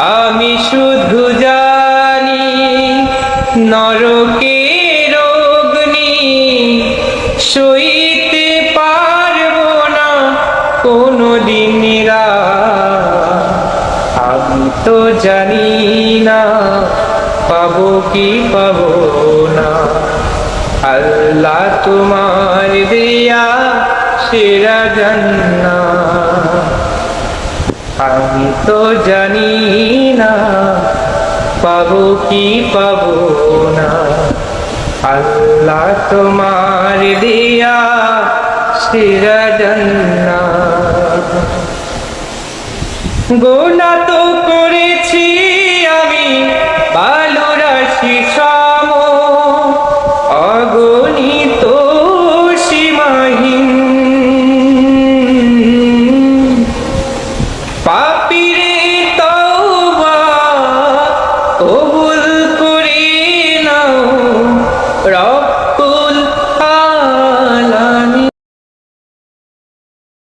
আমি শুধু জানি, নরকে অগ্নি সইতে পারব না কোনো দিন আমি তো জানি না, পাবো কি পাবো না। আল্লাহ তোমার দিয়া সেরা জান্না আমি তো জানি না, পাবো কি পাবো না। আল্লাহ তোমার দিয়া সেরা গোনা তো করেছি কবুল করে নাও। রব